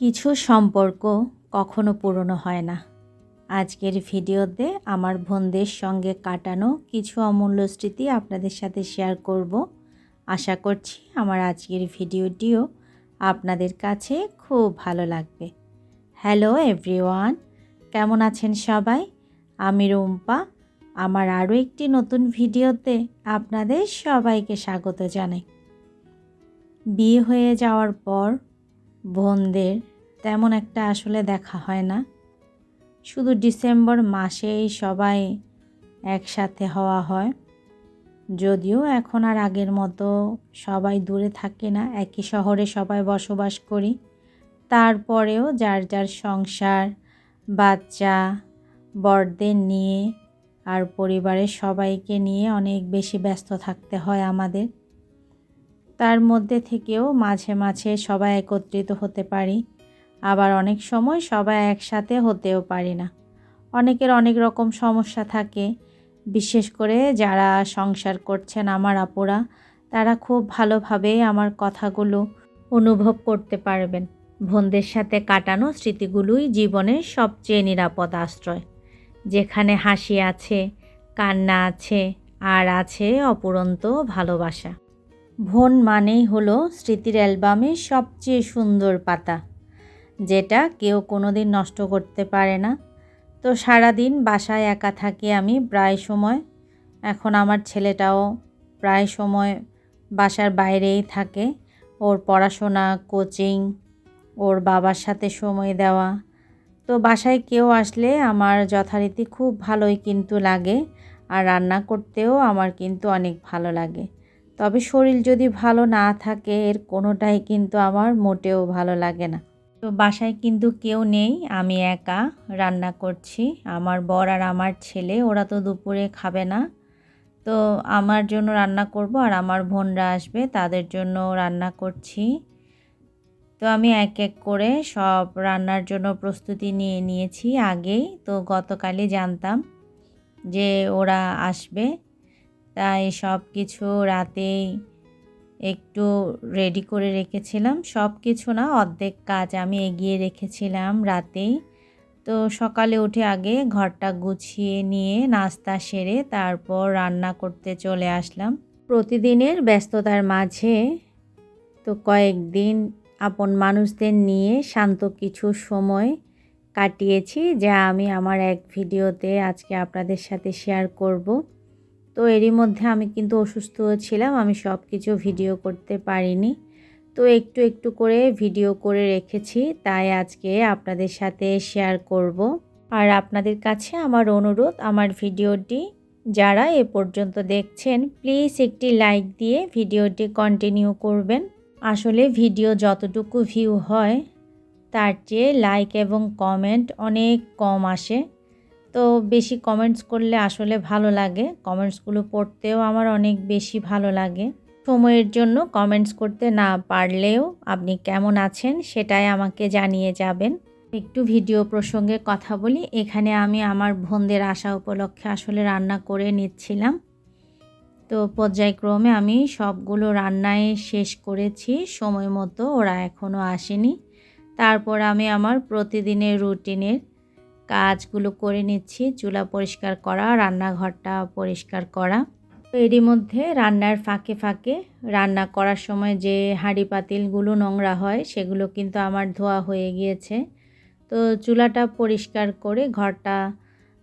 কিছু সম্পর্ক কখনো পুরনো হয় না। আজকের ভিডিওতে আমার বোনদের সঙ্গে কাটানো কিছু অমূল্য স্মৃতি আপনাদের সাথে শেয়ার করব। আশা করছি আমার আজকের ভিডিওটিও আপনাদের কাছে খুব ভালো লাগবে। হ্যালো এভরিওয়ান, কেমন আছেন সবাই? আমি রুম্পা। আমার আরও একটি নতুন ভিডিওতে আপনাদের সবাইকে স্বাগত জানাই। বিয়ে হয়ে যাওয়ার পর বোনদের তেমন একটা আসলে দেখা হয় না। শুধু ডিসেম্বর মাসেই সবাই একসাথে হওয়া হয়। যদিও এখন আর আগের মতো সবাই দূরে থাকে না, একই শহরে সবাই বসবাস করি। তারপরেও যার যার সংসার, বাচ্চা, বড়দের নিয়ে আর পরিবারের সবাইকে নিয়ে অনেক বেশি ব্যস্ত থাকতে হয় আমাদের। তার মধ্যে থেকেও মাঝে মাঝে সবাই একত্রিত হতে পারি। আবার অনেক সময় সবাই একসাথে হতেও পারি না। অনেকের অনেক রকম সমস্যা থাকে। বিশেষ করে যারা সংসার করছেন আমার আপুরা, তারা খুব ভালোভাবে আমার কথাগুলো অনুভব করতে পারবেন। বোনদের সাথে কাটানো স্মৃতিগুলোই জীবনের সবচেয়ে নিরাপদ আশ্রয়। যেখানে হাসি আছে, কান্না আছে, আর আছে অপুরন্ত ভালোবাসা। ভন মানেই হলো স্মৃতির অ্যালবামের সবচেয়ে সুন্দর পাতা। যেটা কেউ কোনো দিন নষ্ট করতে পারে না। তো সারাদিন বাসায় একা থাকি আমি প্রায় সময়। এখন আমার ছেলেটাও প্রায় সময় বাসার বাইরেই থাকে। ওর পড়াশোনা, কোচিং, ওর বাবার সাথে সময় দেওয়া। তো বাসায় কেউ আসলে আমার যথারীতি খুব ভালোই কিন্তু লাগে। আর রান্না করতেও আমার কিন্তু অনেক ভালো লাগে। তবে শরীর যদি ভালো না থাকে, এর কোনোটাই কিন্তু আমার মোটেও ভালো লাগে না। তো বাসায় কিন্তু কেউ নেই, আমি একা রান্না করছি। আমার বর আর আমার ছেলে, ওরা তো দুপুরে খাবে না। তো আমার জন্য রান্না করব আর আমার বোনরা আসবে, তাদের জন্য রান্না করছি। তো আমি এক এক করে সব রান্নার জন্য প্রস্তুতি নিয়ে নিয়েছি আগেই। তো গতকালই জানতাম যে ওরা আসবে। তাই সব কিছু রাতেই একটু রেডি করে রেখেছিলাম। সব কিছু না, অর্ধেক কাজ আমি এগিয়ে রেখেছিলাম রাতেই। তো সকালে উঠে আগে ঘরটা গুছিয়ে নিয়ে নাস্তা সেরে তারপর রান্না করতে চলে আসলাম। প্রতিদিনের ব্যস্ততার মাঝে তো কয়েকদিন আপন মানুষদের নিয়ে শান্ত কিছু সময় কাটিয়েছি, যা আমি আমার এক ভিডিওতে আজকে আপনাদের সাথে শেয়ার করব। তো এরই মধ্যে আমি কিন্তু অসুস্থ ছিলাম, আমি সব কিছু ভিডিও করতে পারিনি। তো একটু একটু করে ভিডিও করে রেখেছি, তাই আজকে আপনাদের সাথে শেয়ার করব। আর আপনাদের কাছে আমার অনুরোধ, আমার ভিডিওটি যারা এ পর্যন্ত দেখছেন, প্লিজ একটি লাইক দিয়ে ভিডিওটি কন্টিনিউ করবেন। আসলে ভিডিও যতটুকু ভিউ হয়, তার চেয়ে লাইক এবং কমেন্ট অনেক কম আসে। তো বেশি কমেন্টস করলে আসলে ভালো লাগে। কমেন্টসগুলো পড়তেও আমার অনেক বেশি ভালো লাগে। সময়ের জন্য কমেন্টস করতে না পারলেও আপনি কেমন আছেন সেটাই আমাকে জানিয়ে যাবেন। একটু ভিডিও প্রসঙ্গে কথা বলি। এখানে আমি আমার বোনদের আসা উপলক্ষে আসলে রান্না করে নিচ্ছিলাম। তো পর্যায়ক্রমে আমি সবগুলো রান্নায় শেষ করেছি। সময় মতো ওরা এখনও আসেনি। তারপর আমি আমার প্রতিদিনের রুটিনের কাজগুলো করে নিচ্ছি, চুলা পরিষ্কার করা, রান্নাঘরটা পরিষ্কার করা। তো এরই মধ্যে রান্নার ফাঁকে ফাঁকে রান্না করার সময় যে হাঁড়ি পাতিলগুলো নোংরা হয়, সেগুলো কিন্তু আমার ধোয়া হয়ে গিয়েছে। তো চুলাটা পরিষ্কার করে ঘরটা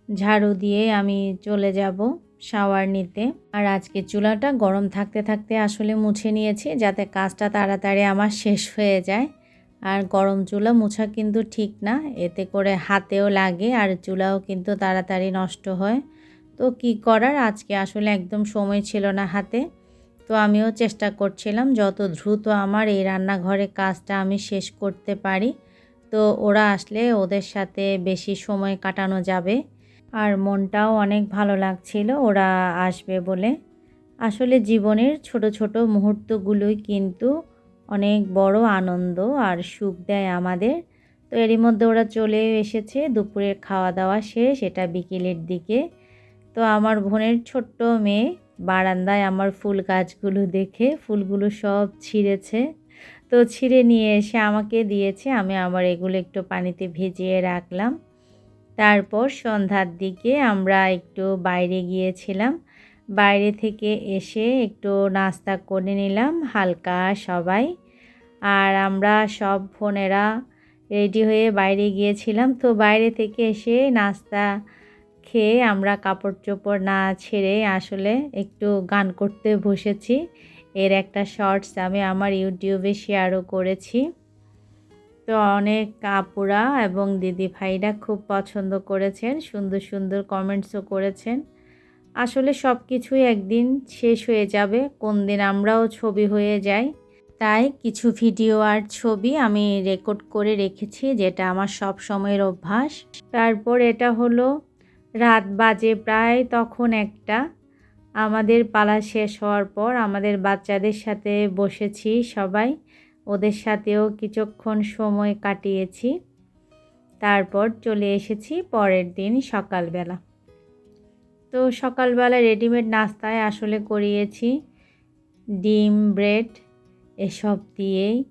ঝাড়ু দিয়ে আমি চলে যাব শাওয়ার নিতে। আর আজকে চুলাটা গরম থাকতে থাকতে আসলে মুছে নিয়েছি, যাতে কাজটা তাড়াতাড়ি আমার শেষ হয়ে যায়। আর গরম চুলা মোছা কিন্তু ঠিক না, এতে করে হাতেও লাগে আর চুলাও কিন্তু তাড়াতাড়ি নষ্ট হয়। তো কি করার? আজকে আসলে একদম সময় ছিল না হাতে। তো আমিও চেষ্টা করছিলাম যত দ্রুত আমার এই রান্নাঘরে কাজটা আমি শেষ করতে পারি, তো ওরা আসলে ওদের সাথে বেশি সময় কাটানো যাবে। আর মনটাও অনেক ভালো লাগছিল ওরা আসবে বলে। আসলে জীবনের ছোট ছোট মুহূর্তগুলোই কিন্তু অনেক বড় আনন্দ আর সুখ দেয় আমাদের। তো এরই মধ্যে ওরা চলে এসেছে, দুপুরের খাওয়া দাওয়া শেষ, এটা বিকেলের দিকে। তো আমার বোনের ছোট্ট মেয়ে, বারান্দায় আমার ফুল গাছগুলো দেখে, ফুলগুলো সব ছিঁড়েছে। তো ছিঁড়ে নিয়ে এসে আমাকে দিয়েছে, আমি আবার এগুলো একটু পানিতে ভিজিয়ে রাখলাম। তারপর সন্ধ্যার দিকে আমরা একটু বাইরে গিয়েছিলাম। বাইরে থেকে এসে একটু নাস্তা করে নিলাম, হালকা সবাই। আর আমরা সব বোনেরা রেডি হয়ে বাইরে গিয়েছিলাম। তো বাইরে থেকে এসে নাস্তা খেয়ে আমরা কাপড় চোপড় না ছেড়ে আসলে একটু গান করতে বসেছি। এর একটা শর্টস আমি আমার ইউটিউবে শেয়ারও করেছি। তো অনেক আপুরা এবং দিদি ভাইরা খুব পছন্দ করেছেন, সুন্দর সুন্দর কমেন্টসও করেছেন। আসলে সব কিছুই একদিন শেষ হয়ে যাবে, কোন দিন আমরাও ছবি হয়ে যাই। তাই কিছু ভিডিও আর ছবি আমি রেকর্ড করে রেখেছি, যেটা আমার সব সময়ের অভ্যাস। তারপর এটা হলো, রাত বাজে প্রায় তখন একটা। আমাদের পালা শেষ হওয়ার পর আমাদের বাচ্চাদের সাথে বসেছি সবাই। ওদের সাথেও কিছুক্ষণ সময় কাটিয়েছি। তারপর চলে এসেছি পরের দিন সকালবেলা। তো সকালবেলা রেডিমেড নাস্তায় আসলে করিয়েছি। ডিম, ব্রেড এসব দিয়েই।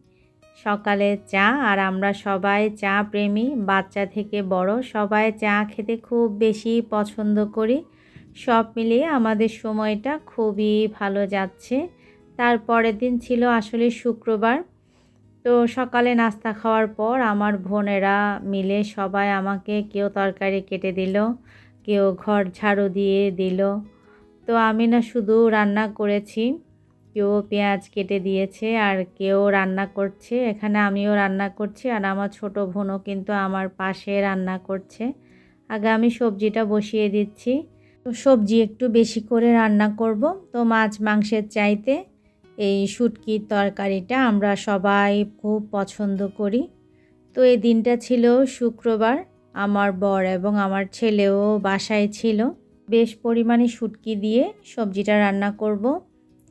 সকালে চা আর আমরা সবাই চা প্রেমী, বাচ্চা থেকে বড়, সবাই চা খেতে খুব বেশি পছন্দ করি। সব মিলিয়ে আমাদের সময়টা খুবই ভালো যাচ্ছে। তারপরের দিন ছিল আসলে শুক্রবার। তো সকালে নাস্তা খাওয়ার পর আমার বোনেরা মিলে সবাই আমাকে কেউ তরকারি কেটে দিল। কেউ ঘর ঝাড়ু দিয়ে দিল। তো আমি না শুধু রান্না করেছি, কেউ পেঁয়াজ কেটে দিয়েছে আর কেউ রান্না করছে। এখানে আমিও রান্না করছি আর আমার ছোট বোনও কিন্তু আমার পাশে রান্না করছে। আগে আমি সবজিটা বসিয়ে দিচ্ছি। তো সবজি একটু বেশি করে রান্না করব। তো মাছ মাংসের চাইতে এই শুটকির তরকারিটা আমরা সবাই খুব পছন্দ করি। তো এই দিনটা ছিল শুক্রবার। আমার বর এবং আমার ছেলেও বাসায় ছিল। বেশ পরিমাণে শুটকি দিয়ে সবজিটা রান্না করব।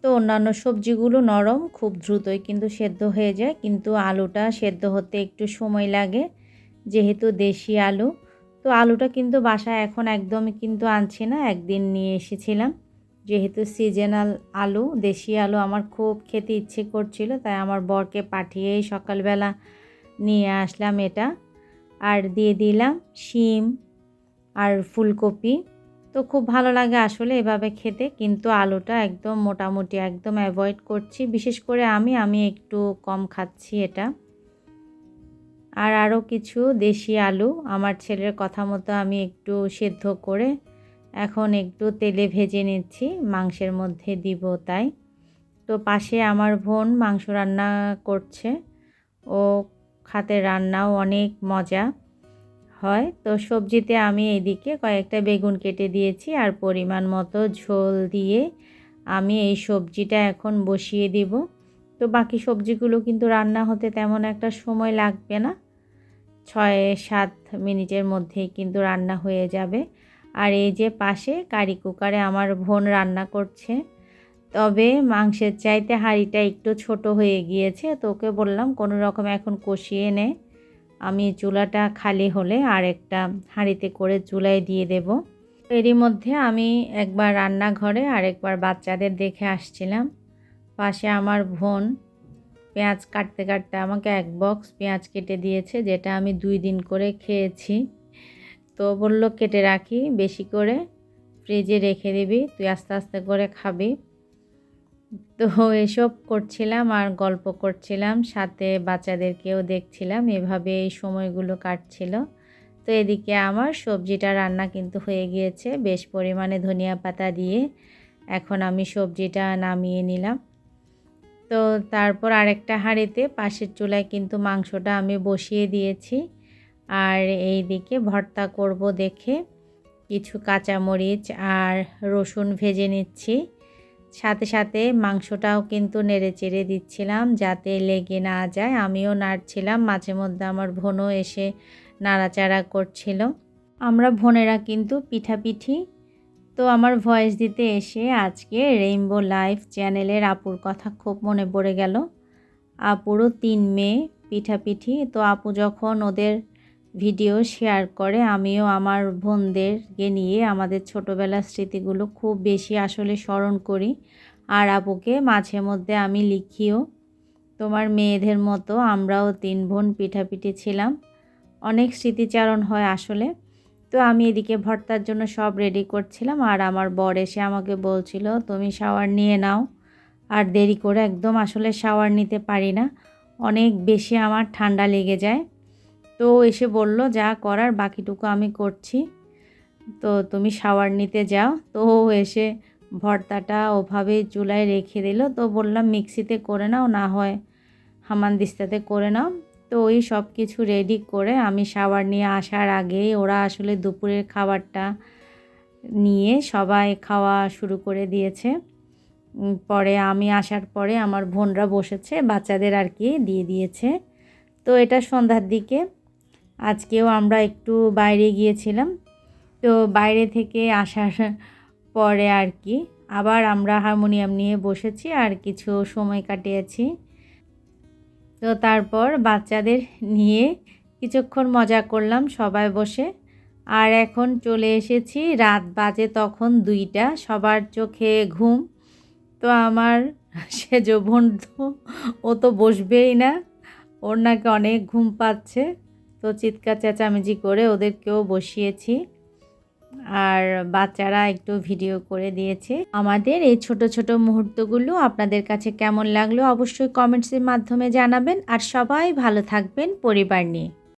তো অন্যান্য সবজিগুলো নরম, খুব দ্রুতই কিন্তু সেদ্ধ হয়ে যায়। কিন্তু আলুটা সেদ্ধ হতে একটু সময় লাগে, যেহেতু দেশি আলু। তো আলুটা কিন্তু বাসায় এখন একদমই কিন্তু আনছি না, একদিন নিয়ে এসেছিলাম। যেহেতু সিজনাল আলু, দেশি আলু আমার খুব খেতে ইচ্ছে করছিল, তাই আমার বরকে পাঠিয়েই সকালবেলা নিয়ে আসলাম এটা। আর দিয়ে দিলাম শিম আর ফুলকপি। তো খুব ভালো লাগে আসলে এভাবে খেতে, কিন্তু আলুটা একদম মোটামুটি একদম অ্যাভয়েড করছি। বিশেষ করে আমি আমি একটু কম খাচ্ছি এটা। আর আরও কিছু দেশি আলু, আমার ছেলের কথা মতো আমি একটু সেদ্ধ করে এখন একটু তেলে ভেজে নিচ্ছি, মাংসের মধ্যে দিব তাই। তো পাশে আমার বোন মাংস রান্না করছে, ও খাতে রান্নাও অনেক মজা হয়। তো সবজিতে আমি এদিকে কয়েকটা বেগুন কেটে দিয়েছি আর পরিমাণ মতো ঝোল দিয়ে আমি এই সবজিটা এখন বসিয়ে দিব। তো বাকি সবজিগুলো কিন্তু রান্না হতে তেমন একটা সময় লাগবে না। ছয় সাত মিনিটের মধ্যেই কিন্তু রান্না হয়ে যাবে। আর এই যে পাশে কারি কুকারে আমার বোন রান্না করছে। তবে মাংসের চাইতে হাঁড়িটা একটু ছোট হয়ে গিয়েছে, তো ওকে বললাম, কোনো রকম এখন কষিয়ে নে। আমি চুলাটা খালি হলে আর একটা হাঁড়িতে করে চুলায় দিয়ে দেব। এরই মধ্যে আমি একবার রান্নাঘরে আর একবার বাচ্চাদের দেখে আসছিলাম। পাশে আমার বোন পেঁয়াজ কাটতে কাটতে আমাকে এক বক্স পেঁয়াজ কেটে দিয়েছে, যেটা আমি দুই দিন করে খেয়েছি। তো বলল, কেটে রাখি, বেশি করে ফ্রিজে রেখে দিবি, তুই আস্তে আস্তে করে খাবি। তো এসব করছিলাম আর গল্প করছিলাম, সাথে বাচ্চাদেরকেও দেখছিলাম, এভাবে এই সময়গুলো কাটছিল। তো এদিকে আমার সবজিটা রান্না কিন্তু হয়ে গিয়েছে, বেশ পরিমাণে ধনিয়া পাতা দিয়ে এখন আমি সবজিটা নামিয়ে নিলাম। তো তারপর আরেকটা হাঁড়িতে পাশের চুলায় কিন্তু মাংসটা আমি বসিয়ে দিয়েছি। আর এই দিকে ভর্তা করব দেখে কিছু কাঁচামরিচ আর রসুন ভেজে নিচ্ছি। সাথে সাথে মাংসটাও কিন্তু নেড়ে চেড়ে দিচ্ছিলাম যাতে লেগে না যায়। আমিও নাড়ছিলাম, মাঝে মধ্যে আমার বোনও এসে নাড়াচাড়া করছিল। আমরা বোনেরা কিন্তু পিঠাপিঠি। তো আমার ভয়েস দিতে এসে আজকে রেইনবো লাইফ চ্যানেলের আপুর কথা খুব মনে পড়ে গেল। আপুরও তিন মেয়ে পিঠাপিঠি। তো আপু যখন ওদের ভিডিও শেয়ার করে, আমিও আমার বোনদেরকে নিয়ে আমাদের ছোটোবেলার স্মৃতিগুলো খুব বেশি আসলে স্মরণ করি। আর আপুকে মাঝে মধ্যে আমি লিখিও। তোমার মেয়েদের মতো আমরাও তিন বোন পিঠাপিঠি ছিলাম। অনেক স্মৃতিচারণ হয় আসলে। তো আমি এদিকে ভর্তার জন্য সব রেডি করছিলাম আর আমার বর এসে আমাকে বলছিল, তুমি শাওয়ার নিয়ে নাও। আর দেরি করে একদম আসলে শাওয়ার নিতে পারি না। অনেক বেশি আমার ঠান্ডা লেগে যায়। তো এসে বলল, যা করার বাকিটুকু আমি করছি। তো তুমি শাওয়ার নিতে যাও। তো এসে ভর্তাটা ওভাবেই চুলায় রেখে দিল। তো বললাম, মিক্সিতে করে নাও, না হয় হামানদিস্তাতে করে নাও। তো ওই সব কিছু রেডি করে আমি শাওয়ার নিয়ে আসার আগেই ওরা আসলে দুপুরের খাবারটা নিয়ে সবাই খাওয়া শুরু করে দিয়েছে। পরে আমি আসার পরে আমার বোনরা বসেছে, বাচ্চাদের আর কি দিয়ে দিয়েছে। তো এটা সন্ধ্যার দিকে। আজকেও আমরা একটু বাইরে গিয়েছিলাম। তো বাইরে থেকে আসার পরে আর কি, আবার আমরা হারমোনিয়াম নিয়ে বসেছি আর কিছু সময় কাটিয়েছি। তো তারপর বাচ্চাদের নিয়ে কিছুক্ষণ মজা করলাম সবাই বসে। আর এখন চলে এসেছি, রাত বাজে তখন দুইটা, সবার চোখে ঘুম। তো আমার সেজ বন্ধু ও তো বসবেই না, ওর নাকি অনেক ঘুম পাচ্ছে। তো চিৎকার, চেঁচামেচি করে ওদেরকেও বসিয়েছি। আর বাচ্চারা একটু ভিডিও করে দিয়েছে। আমাদের এই ছোট ছোট মুহূর্তগুলো আপনাদের কাছে কেমন লাগল অবশ্যই কমেন্টসের মাধ্যমে জানাবেন। আর সবাই ভালো থাকবেন পরিবার নিয়ে।